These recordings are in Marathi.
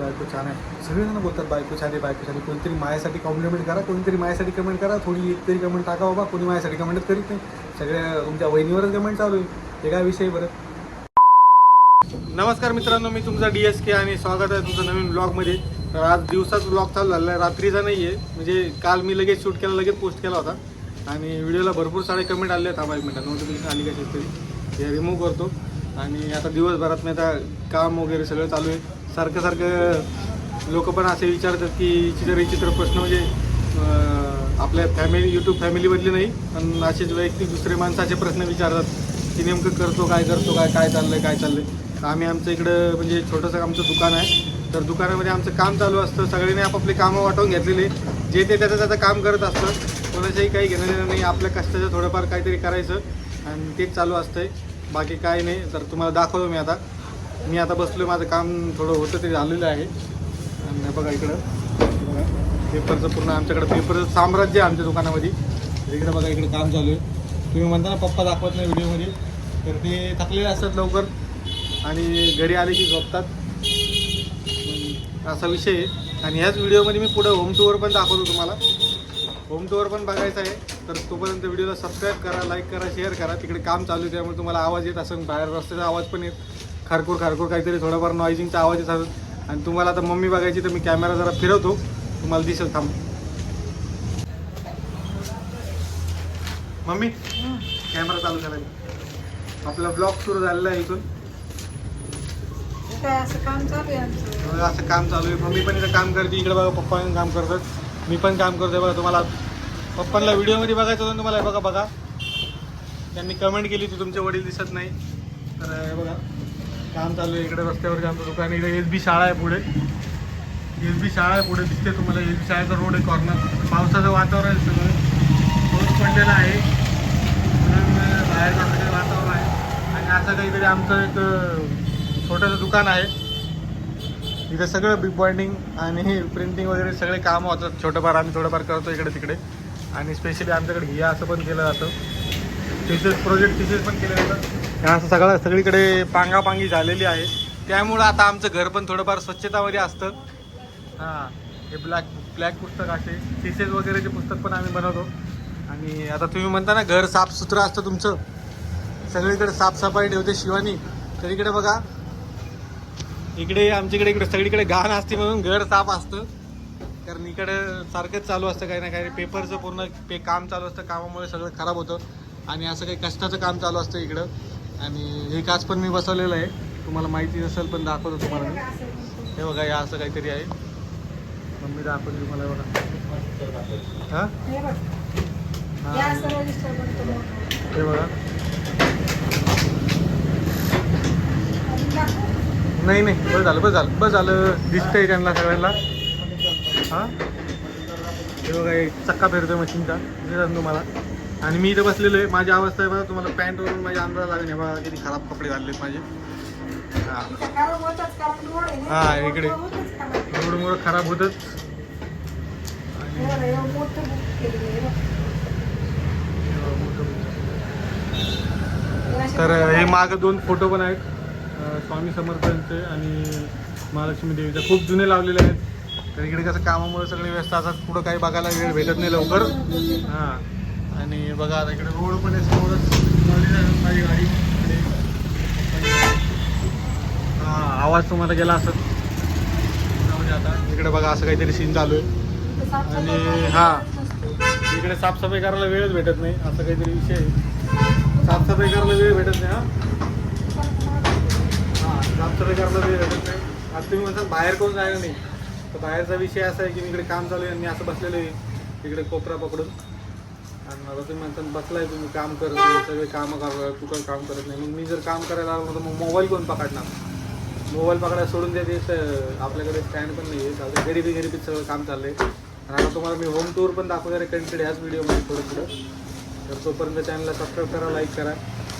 बायको छान आहे. सगळेजण बोलतात बायको छान आहे बायको छान आहे. कोणीतरी माझ्यासाठी कॉम्प्लिमेंट करा कोणीतरी माझ्यासाठी कमेंट करा. थोडी एक तरी कमेंट टाका बाबा कोणी माझ्यासाठी कमेंट करीत नाही. सगळ्या तुमच्या वहिनीवरच कमेंट चालू आहे. ते काय विषय बरं? नमस्कार मित्रांनो मी तुमचा डी एस के आणि स्वागत आहे तुमचं नवीन ब्लॉगमध्ये तर आज दिवसाच ब्लॉग चालू झाला आहे. रात्रीचा नाही आहे म्हणजे काल मी लगेच शूट केला लगेच पोस्ट केला होता. आणि व्हिडिओला भरपूर सारे कमेंट आले आहेत. बाईक एक मिनिटात नोटिफिकेशन आली कशी तरी हे रिमूव्ह करतो. आणि आता दिवसभरात मी आता काम वगैरे सगळं चालू आहे. सारखं सारखं लोक पण असे विचारतात की चित्र विचित्र प्रश्न म्हणजे आपल्या फॅमिली यूट्यूब फॅमिलीमधले नाही पण असेच वैयक्तिक दुसरे माणसाचे प्रश्न विचारतात की नेमकं करतो काय करतो काय काय चाललं आहे काय चाललं आहे आम्ही आमचं इकडं म्हणजे छोटंसं आमचं दुकान आहे. तर दुकानामध्ये आमचं काम चालू असतं. सगळ्यांनी आपापले कामं वाटवून घेतलेले. जे ते त्याचं त्याचं काम करत असतं. कोणाचंही काही घेणं देणं नाही. आपल्या कष्टाचं थोडंफार काहीतरी करायचं. आणि तेच चालू असतंय. बाकी काय नाही. तर तुम्हाला दाखवतो मी आता. मी आता बसलो माझं काम थोडं होतं ते झालेलं आहे. आणि बघा इकडं. बघा पेपरचं पूर्ण आमच्याकडे पेपरचं साम्राज्य आहे आमच्या दुकानामध्ये. इकडं बघा इकडे काम चालू आहे. तुम्ही म्हणता ना पप्पा दाखवत नाही व्हिडिओमध्ये. तर ते थकलेले असतात लवकर. आणि घरी आले की झोपतात. असा विषय आहे. आणि ह्याच व्हिडिओमध्ये मी पुढं होम टूवर पण दाखवतो तुम्हाला. होम टूवर पण बघायचं आहे. तर तोपर्यंत व्हिडिओला सबस्क्राईब करा लाईक करा शेअर करा. तिकडे काम चालू आहे त्यामुळे तुम्हाला आवाज येत असं बाहेर रस्त्याचा आवाज पण येत. खारखूर खारखूर काहीतरी थोडाफार नॉइजिंगचा आवाज येत आणि तुम्हाला आता मम्मी बघायची तर मी कॅमेरा जरा फिरवतो. तुम्हाला दिसेल थांब. मम्मी कॅमेरा चालू करायला आपला ब्लॉग सुरू झालेला आहे इथून. असं काम चालू आहे बघा, असं काम चालू आहे. मम्मी पण इथं काम करते. इकडे बघा पप्पा पण काम करतात. मी पण काम करतोय बघा तुम्हाला पप्पांना व्हिडिओमध्ये बघायचं होतं तुम्हाला हे बघा बघा. त्यांनी कमेंट केली की तुमचे वडील दिसत नाही. तर हे बघा. काम चालू आहे इकडे रस्त्यावरती आमचं दुकान इकडे एस बी शाळा आहे पुढे. एस बी शाळा आहे पुढे दिसते तुम्हाला. एस बी शाळेचा रोड आहे कॉर्नर पावसाचं वातावरण आहे सगळं. पाऊस पडलेला आहे. म्हणून बाहेर वातावरण आहे. आणि असं काहीतरी आमचं एक छोटंसं दुकान आहे. इथं सगळं बिग बॉइंडिंग आणि प्रिंटिंग वगैरे सगळे कामं होतात. छोटंफार आम्ही थोडंफार करतो इकडे तिकडे. आणि स्पेशली आमच्याकडे घिया असं पण केलं जातं. थिसेस प्रोजेक्ट थिसेस पण केलं जातं. असं सगळं सगळीकडे पांगापांगी झालेली आहे. त्यामुळं आता आमचं घर पण थोडंफार स्वच्छतामध्ये असतं. हां हे ब्लॅक ब्लॅक पुस्तक असे थिसेस वगैरेचे पुस्तक पण आम्ही बनवतो. आणि आता तुम्ही म्हणता ना घर साफसुथरं असतं तुमचं. सगळीकडे साफसफाई ठेवते शिवानी. तर इकडे बघा. इकडे आमच्याकडे इकडे सगळीकडे घाण असते म्हणून घर साफ असतं. कारण इकडे सारखंच चालू असतं काही ना काही. पेपरचं पूर्ण पे काम चालू असतं. कामामुळे सगळं खराब होतं. आणि असं काही कष्टाचं काम चालू असतं इकडं. आणि हे काच पण मी बसवलेलं आहे. तुम्हाला माहिती नसेल पण दाखवतो तुम्हाला मी. हे बघा या असं काहीतरी आहे. मम्मी दाखवते तुम्हाला बघा. हां? हे बघ. नाही नाही. बस झालं बस झालं. बस झालं. दिसतंय त्यांना सगळ्यांना. हां? हे बघा हे चक्का फिरतोय मशीनचा. दिसत तुम्हाला. आणि मी इथं बसलेलो आहे. माझी अवस्था आहे बघा तुम्हाला पॅन्टवरून माझ्या अंदाज लागेल हे बघा किती खराब कपडे झालेत माझे. हां. हा, इकडे. होतच खराब. रोडमुळं खराब होतच. तर हे मागं दोन फोटो पण आहेत. स्वामी समर्थांचे आणि महालक्ष्मी देवीचे. खूप जुने लावलेले आहेत. तर इकडे कसं कामामुळे सगळे व्यस्त असतात. पुढं काही बघायला वेळ भेटत नाही लवकर. हां. आणि बघा आता इकडे रोड पण आहे समोरच माझी गाडी इकडे. हां आवाज तुम्हाला गेला असत जाऊ दे म्हणजे आता इकडे बघा असं काहीतरी सीन चालू आहे. आणि हां हा. इकडे साफसफाई करायला वेळच भेटत नाही असं काहीतरी विषय आहे. साफसफाई करायला वेळ भेटत नाही हा. हां साफसफाई करायला वेळ भेटत नाही. आता तुम्ही म्हणता बाहेर कोण जायला नाही. तर बाहेरचा विषय असा आहे की मी इकडे काम चालू आहे आणि असं बसलेलो आहे इकडे कोपरा पकडून. आणि आता तुम्ही म्हणता बसलाय तुम्ही काम करत नाही सगळे कामं करत तू काही काम करत नाही. मग मी जर काम करायला आलो तर मग मोबाईल कोण पकडणार? मोबाईल पकडायला सोडून देते तर आपल्याकडे स्टँड पण नाही आहे आता गरिबी गरिबीत सगळं काम चाललंय. आणि आता तुम्हाला मी होम टूर पण दाखवणार आहे कंटेंट ह्याच व्हिडिओमध्ये थोडं थोडं. तर तोपर्यंत चॅनलला सबस्क्राईब करा लाईक करा.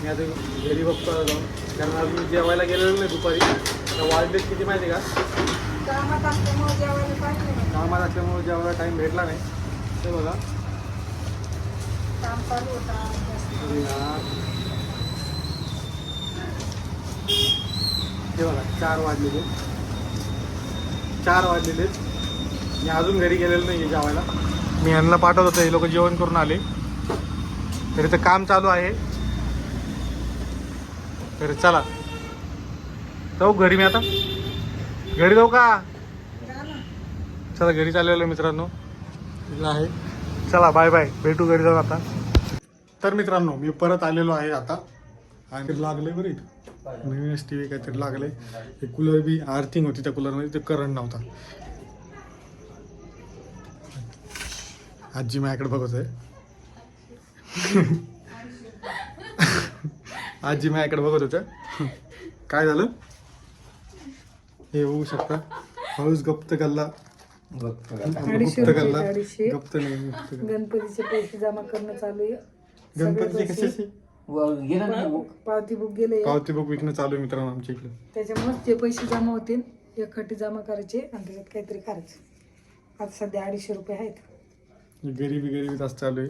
मी आता घरी बघतो जाऊन. कारण आज मी जेवायला गेलेलो नाही दुपारी. आता वाजलेत किती माहिती आहे का. कामात असल्यामुळे जेवायला टाईम भेटला नाही. ते बघा. काम चालू होतं बघा चार वाजलेले. चार वाजलेले. मी अजून घरी गेलेलो नाही जेवायला. मी यांना पाठवत होतं हे लोक जेवण करून आले. तर इथं काम चालू आहे. तर चला. जाऊ घरी मी आता. घरी जाऊ का? चला घरी चाललेलो मित्रांनो. आहे. चला बाय बाय भेटू घरी जाऊ आता. तर मित्रांनो मी परत आलेलो आहे आता. आणि लागले बरे इथं. नवीनच टी व्ही काहीतरी लागले. ते कूलर बी आर्थिंग होती त्या कूलरमध्ये ते करंट नव्हता. आजी माझ्याकडे बघत आहे. आजी माझ्याकडे बघत होत्या. काय झालं? हे होऊ शकता. हळूच गप्त गल्ला. अडीचशे गुप्त रुपये, अडीचशे. गणपतीचे पैसे जमा करणं चालू आहे. गणपतीचे कशाचे? गेलं नाही पा- पावती बुक गेले. पावती बुक विकणं चालू आहे मित्रांनो आमच्या इकडे. त्याच्यामुळे जे पैसे जमा होतील एकखट्टी जमा करायचे आणि त्याच्यात काहीतरी करायचं. आज सध्या अडीचशे रुपये आहेत. गरीबी गरीबी तास चालू आहे.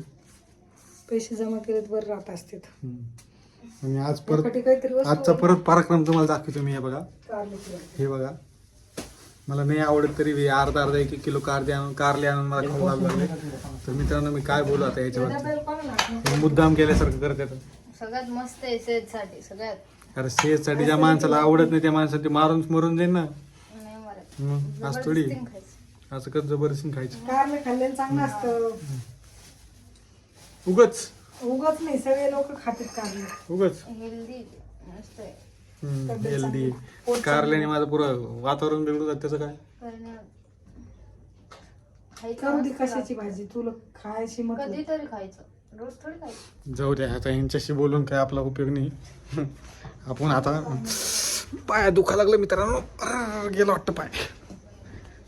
पैसे जमा केलेत बरं राहत असतात. हम्म. आणि आज परत काहीतरी वस्तू आजचा परत पराक्रम तुम्हाला दाखवतो मी हे बघा. हे बघा. मला नाही आवडत तरी अर्धा अर्धा एक एक किलो कारले आणून कारले आणून मला खाऊ लागू लागले. तर मित्रांनो मी काय बोलू आता याच्यावर? मुद्दाम केल्यासारखं करत येतं सगळ्यात मस्त आहे सेहतसाठी सगळ्यात. अरे ज्या माणसाला आवडत नाही त्या माणसाला ते मारून मरून जाईल ना. नाही मरत. मग आज थोडी. जबरदस्तीने खायचं. असं कसं जबरदस्ती खायचं. कारले खाल्लेलं चांगलं असतं. उगच. उगत नाही सगळे लोक खातात कारले उगच. हेल्दी मस्त आहे. हेल्दी कारल्याने माझं पुरं वातावरण बिघडून जात त्याचं काय? करू दे कशाची. भाजी तुला खायची मत कधीतरी खायचं. रोज थोडी खायचं. जाऊ द्या आता यांच्याशी बोलून काय आपला उपयोग नाही. आपण आता पाय दुखा लागलं मित्रांनो. अर्र, गेलं वाटतं पाय.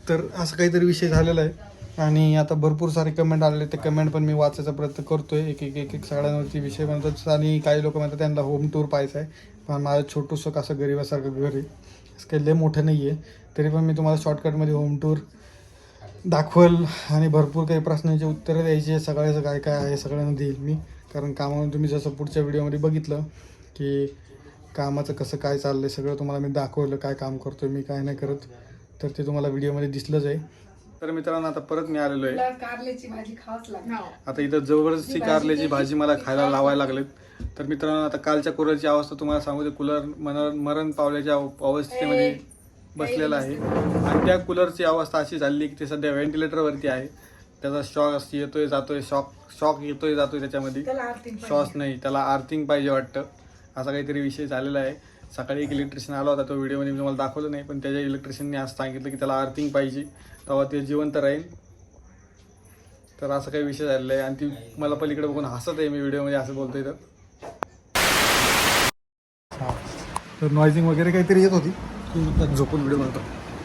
तर असं काहीतरी विषय झालेला आहे. आणि आता भरपूर सारे कमेंट आलेले ते कमेंट पण मी वाचायचा प्रयत्न करतोय. एक एक एक एक सगळ्यांवरती विषय म्हणतात आणि काही लोक म्हणतात त्यांना होम टूर पाहायचं आहे. पण माझं छोटूसं कसं गरिबासारखं घर आहे. असं काही लय मोठं नाही आहे तरी पण मी तुम्हाला शॉर्टकटमध्ये होम टूर दाखवल आणि भरपूर काही प्रश्नांची उत्तरं द्यायची सगळ्याचं काय काय आहे सगळ्यांना देईल मी. कारण कामामध्ये तुम्ही जसं पुढच्या व्हिडिओमध्ये बघितलं की कामाचं कसं काय चाललं आहे सगळं तुम्हाला मी दाखवलं काय काम करतोय मी काय नाही करत. तर ते तुम्हाला व्हिडिओमध्ये दिसलंच आहे. तर मित्रांनो आता परत मी आलेलो आहे. कारल्याची भाजी खावाच लागेल. आता इथं जबरदस्ती कारल्याची भाजी मला खायला लावायला लागलेत. तर मित्रांनो आता कालच्या कूलरची अवस्था तुम्हाला सांगू दे. कूलर मरण मरण पावल्याच्या अव- अवस्थेमध्ये बसलेला आहे. आणि त्या कूलरची अवस्था अशी झाली की ते सध्या व्हेंटिलेटरवरती आहे. त्याचा शॉक येतोय जातोय शॉक शॉक येतोय जातोय त्याच्यामध्ये. श्वास नाही त्याला आर्थिंग पाहिजे वाटतं. असा काहीतरी विषय झालेला आहे. सकाळी एक इलेक्ट्रिशियन आला होता तो व्हिडिओमध्ये मी तुम्हाला दाखवलं नाही पण त्याच्या इलेक्ट्रिशियनने आज सांगितलं की त्याला आर्थिंग पाहिजे. तेव्हा ते जिवंत राहील. तर असं काही विषय झालेला आहे. आणि ती मला पलीकडे बघून हसत आहे मी व्हिडिओमध्ये असं बोलतोय तर. तर नॉइझिंग वगैरे काहीतरी येत होती? झोपून व्हिडिओ बनवतो.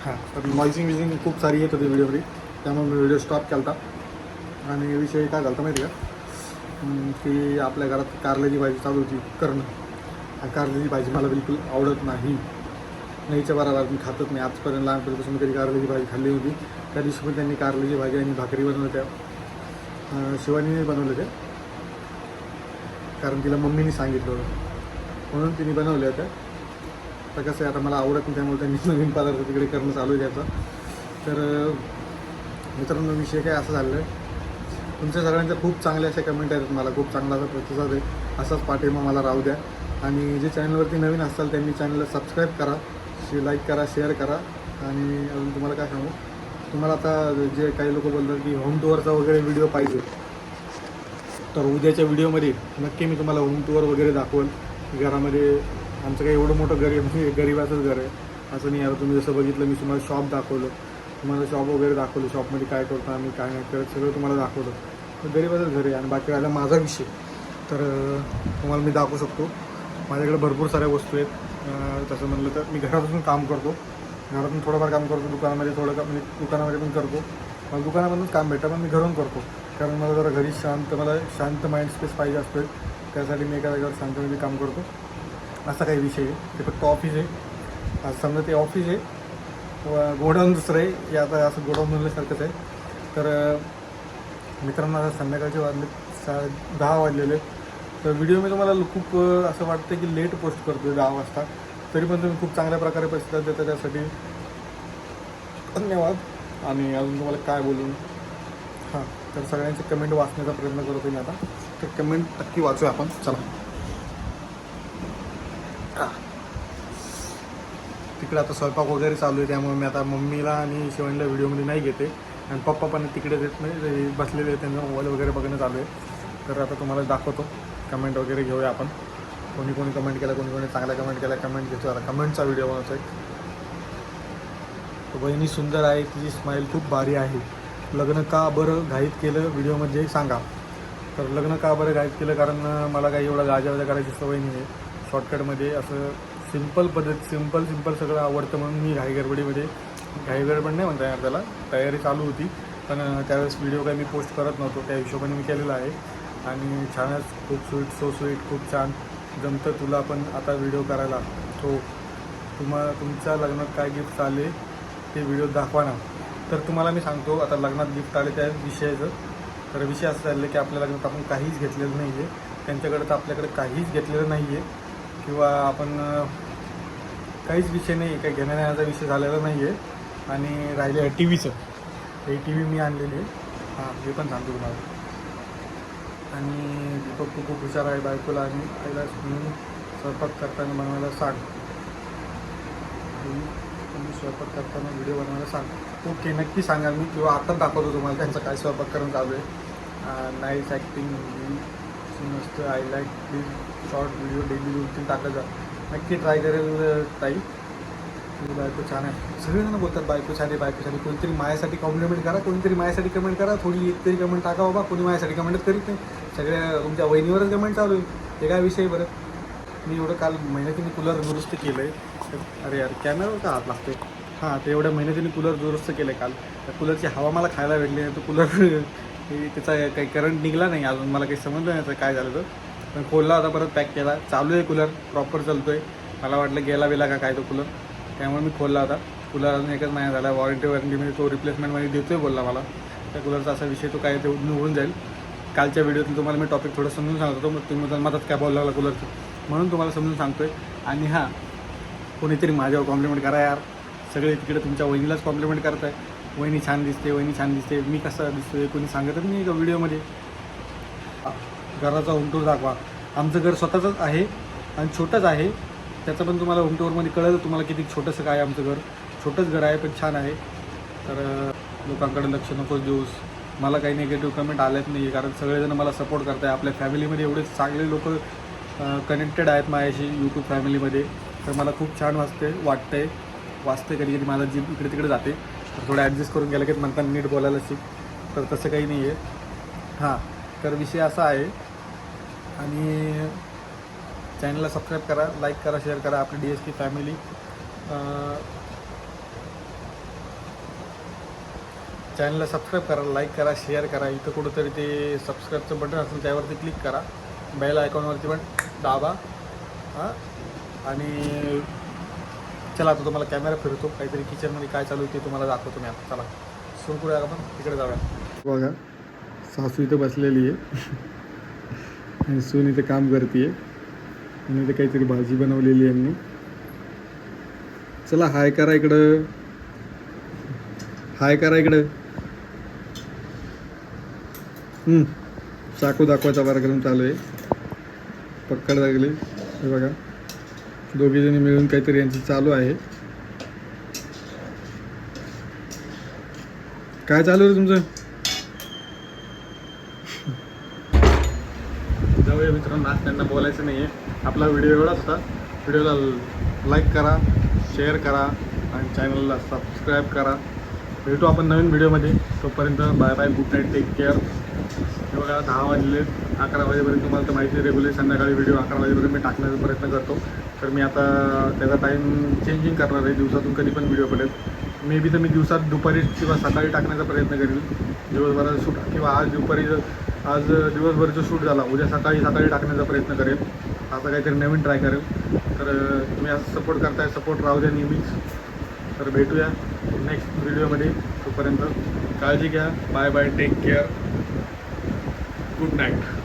हां. तर नॉइझिंग विझिंग खूप सारी येत होती व्हिडिओमध्ये त्यामुळे मी व्हिडिओ स्टॉप केला होता आणि विषय काय झाला होता माहिती का? की आपल्या घरात कारल्याची भाजी चालू होती करणं. आणि भाजी मला बिलकुल आवडत नाही. नाहीच्या बराबर मी खातच नाही. आजपर्यंत लहानपणीपासून कधी कारल्याची भाजी खाल्ली होती. त्या दिवशी पण त्यांनी कारल्याची भाजी आणि भाकरी बनवल्या त्या. शिवानीने बनवलं त्या. कारण तिला मम्मीने सांगितलं होतं. म्हणून तिने बनवल्या होत्या तर कसं आहे आता मला आवडत नाही त्यामुळे त्यांनी नवीन पदार्थ तिकडे करणं चालू आहे त्याचा. तर मित्रांनो विषय काय असं झालेलं आहे. तुमच्या सगळ्यांच्या खूप चांगले असे कमेंट आहेत मला खूप चांगला असा प्रतिसाद आहे. असाच पाठिंबा मला राहू द्या. आणि जे चॅनलवरती नवीन असाल त्यांनी चॅनलला सबस्क्राईब करा शे लाईक करा शेअर करा. आणि अजून तुम्हाला काय सांगू? तुम्हाला आता जे काही लोक बोलतात की होम टूअरचा वगैरे व्हिडिओ पाहिजे. तर उद्याच्या व्हिडिओमध्ये नक्की मी तुम्हाला होम टूअर वगैरे दाखवल. घरामध्ये आमचं काही एवढं मोठं घर आहे म्हणजे गरिबाचंच घर आहे. असं नाही यार तुम्ही जसं बघितलं मी तुम्हाला शॉप दाखवलं. तुम्हाला शॉप वगैरे दाखवलं शॉपमध्ये काय करतो आम्ही काय नाही करत सगळं तुम्हाला दाखवलं. तर गरिबाचंच घर आहे आणि बाकी राहिला माझा विषय. तर तुम्हाला मी दाखवू शकतो. माझ्याकडे भरपूर साऱ्या वस्तू आहेत. तसं म्हणलं तर मी घरापासून काम करतो. घरातून थोडंफार काम करतो दुकानामध्ये थोडं का म्हणजे दुकानामध्ये पण करतो. मला दुकानामधूनच काम भेटतं पण मी घरून करतो. कारण मला जरा घरी शांत मला शांत माइंड स्पेस पाहिजे असतो त्यासाठी मी एका जागेवर शांतमध्ये काम करतो. असा काही विषय आहे. ते फक्त ऑफिस आहे. आज समजा ते ऑफिस आहे. व गोडाऊन दुसरं आहे. या आता असं गोडाऊन म्हणल्यासारखंच आहे. तर मित्रांना मित्रांनो आता संध्याकाळचे वाजले सा दहा वाजलेले. आहेत. तर व्हिडिओ मी तुम्हाला खूप असं वाटतं की लेट पोस्ट करतो दहा वाजता. तरी पण तुम्ही खूप चांगल्या प्रकारे प्रतिसाद देता त्यासाठी. धन्यवाद. आणि अजून तुम्हाला काय बोलून? हां तर सगळ्यांचे कमेंट वाचण्याचा प्रयत्न करतो मी आता. तर कमेंट नक्की वाचूया आपण. चला. तिकडे आता स्वयंपाक वगैरे चालू आहे त्यामुळे मी आता मम्मीला आणि शिवणीला व्हिडिओमध्ये नाही घेते. आणि पप्पा पण तिकडे देत नाही बसलेले आहेत, त्यांचा मोबाईल वगैरे बघणं चालू आहे. तर आता तुम्हाला दाखवतो. कमेंट वगैरे घेऊया आपण. कोणी कोणी कमेंट केलं कोणी कोणी चांगल्या कमेंट केल्या कमेंट घेतो. आता कमेंटचा व्हिडिओ बनवतो एक बहिणी सुंदर आहे तिची स्माईल खूप भारी आहे. लग्न का बरं घाईत केलं? व्हिडिओमध्ये सांगा. तर लग्न का बरं घाईत केलं? कारण मला काही एवढा गाजावाजा करायची सवय नाही आहे शॉर्टकटमध्ये असं सिंपल पद्धत सिंपल सिंपल सगळं आवडतं म्हणून मी घाई गडबडीमध्ये घाई गडबड नाही म्हणता येणार त्याला. तयारी चालू होती. पण त्यावेळेस व्हिडिओ काही मी पोस्ट करत नव्हतो. त्या हिशोबाने मी केलेला आहे. आणि छानच खूप स्वीट सो स्वीट खूप छान. जमतं तुला पण आता व्हिडिओ करायला. तो तुम्हा तुमच्या लग्नात काय गिफ्ट आले ते व्हिडिओ दाखवा ना. तर तुम्हाला मी सांगतो आता लग्नात गिफ्ट आले त्या विषयाचं. तर विषय असं चाललं की आपल्या लग्नात आपण काहीच घेतलेलं नाही आहे त्यांच्याकडे तर आपल्याकडे काहीच घेतलेलं नाही आहे किंवा आपण काहीच विषय नाही आहे काही घेण्याचा विषय झालेला नाही आहे आणि राहिले आहे टी व्हीचं हे टी व्ही मी आणलेली. आहे हां हे पण सांगतो तुम्हाला. आणि दीपक खूप खूप हुशार आहे बायकोला आणि आईला म्हणून स्वयंपाक करताना बनवायला सांग. तुम्ही तुम्ही स्वयंपाक करताना व्हिडिओ बनवायला सांग. ओके नक्की सांगा मी किंवा आताच दाखवतो तुम्हाला त्यांचा काय स्वयंपाक करून चालू आहे. नाईस म्हणजे ॲक्टिंग मस्त I like please short video daily दोन तीन टाकत जा. नक्की ट्राय करेल ताई. तुझी बायको छान आहे. सगळेजण बोलतात बायको छान आहे बायको छान आहे. कोणीतरी माझ्यासाठी कॉम्प्लिमेंट करा कोणीतरी माझ्यासाठी कमेंट करा. थोडी एक तरी कमेंट टाका बाबा कोणी माझ्यासाठी कमेंट करीत नाही सगळ्या तुमच्या वहिनीवरच कमेंट चालू आहे. ते काय विषय बरं? मी एवढं काल मेहनतीने कूलर दुरुस्त केलं आहे अरे यार कॅमेरा का हात लागते हां ते एवढ्या मेहनतीने कूलर दुरुस्त केलं आहे काल. त्या कूलरची हवा मला खायला भेटली नाही तो कूलर त्याचा काही करंट निघला नाही अजून. मला काही समजलं नाही काय झालं तर पण खोलला होता परत पॅक केला. चालू आहे कूलर प्रॉपर चालतो आहे मला वाटलं गेला वेला का काय तो कूलर त्यामुळे मी खोलला होता. कूलर अजून एकच महिना झाला. वॉरंटी वॉरंटीमध्ये म्हणजे तो रिप्लेसमेंटमध्ये देतो आहे बोलला मला. त्या कूलरचा असा विषय तो काय ते निवडून जाईल. कालच्या व्हिडिओतून तुम्हाला मी टॉपिक थोडं समजून सांगत होतो मग तुम्ही मधात काय बोलायला लागला कूलरचं. म्हणून तुम्हाला समजून सांगतो आहे आणि हां कोणीतरी माझ्यावर कॉम्प्लिमेंट करा यार. सगळे तिकडे तुमच्या वहिनीलाच कॉम्प्लिमेंट करत आहे वहिनी छान दिसते वहिनी छान दिसते. मी कसं दिसतोय कोणी सांगतच नाही का व्हिडिओमध्ये? घराचा होम दाखवा. आमचं घर स्वतःचंच आहे आणि छोटंच आहे. त्याचं पण तुम्हाला होम कळलं तुम्हाला किती छोटंसं काय आहे आमचं घर. छोटंच घर आहे पण छान आहे. तर लोकांकडे लक्ष नकोच देऊस. मला काही निगेटिव्ह कमेंट आलेच नाही कारण सगळेजण मला सपोर्ट करत आहे आपल्या फॅमिलीमध्ये एवढे चांगले लोक कनेक्टेड आहेत माझ्याशी यूट्यूब फॅमिलीमध्ये तर मला खूप छान वाटते वाटतंय. वाचते कधी कधी माझा जीप इकडे तिकडे जाते. तर थोडं ॲडजस्ट करून गेलं की म्हणता नीट बोलायला शिक. तर तसं काही नाही आहे हां तर विषय असा आहे. आणि चॅनलला सबस्क्राईब करा लाईक करा शेअर करा आपली डी एस टी फॅमिली चॅनलला सबस्क्राईब करा लाईक करा शेअर करा. इथं कुठंतरी ते सबस्क्राईबचं बटन असेल त्यावरती क्लिक करा. बेल आयकॉनवरती पण दाबा. हां? आणि चला आता तुम्हाला कॅमेरा फिरतो काहीतरी किचनमध्ये काय चालू आहे ते तुम्हाला दाखवतो मी आता. चला सुरू करूया आपण. तिकडे जाऊया. बघा सासू इथं बसलेली आहे. आणि सून इथं काम करते आणि इथे काहीतरी भाजी बनवलेली आहे मी चला हाय करा इकडं. हाय करा इकडं. चाकू दाखवायचा कार्यक्रम चालू आहे. पक्कड लागली. हे बघा. दोघीजणी मिळून काहीतरी यांची चालू आहे. काय चालू आहे रे तुमचं? जाऊया मित्रांनो. आज त्यांना बोलायचं नाही आहे आपला व्हिडिओ एवढाच होता. व्हिडिओला लाईक करा शेअर करा आणि चॅनलला सबस्क्राईब करा. भेटू आपण नवीन व्हिडिओमध्ये तोपर्यंत bye bye good night take care हे बघा दहा वाजले अकरा वाजेपर्यंत तुम्हाला तर माहिती आहे रेग्युलर संध्याकाळी व्हिडिओ अकरा वाजेपर्यंत मी टाकण्याचा प्रयत्न करतो. तर मी आता त्याचा टाईम चेंजिंग करणार आहे दिवसातून कधी पण व्हिडिओ पडेल. मे बी तर मी दिवसात दुपारी किंवा सकाळी टाकण्याचा प्रयत्न करेल दिवसभराचं शूट किंवा आज दुपारी जर- आज दिवसभरचं शूट झाला उद्या सकाळी सकाळी टाकण्याचा प्रयत्न करेल. आता काहीतरी नवीन ट्राय करेल. तर तुम्ही असं सपोर्ट करताय सपोर्ट राहू द्या नेहमीच. तर भेटूया नेक्स्ट व्हिडिओमध्ये तोपर्यंत काळजी घ्या. Bye bye take care good night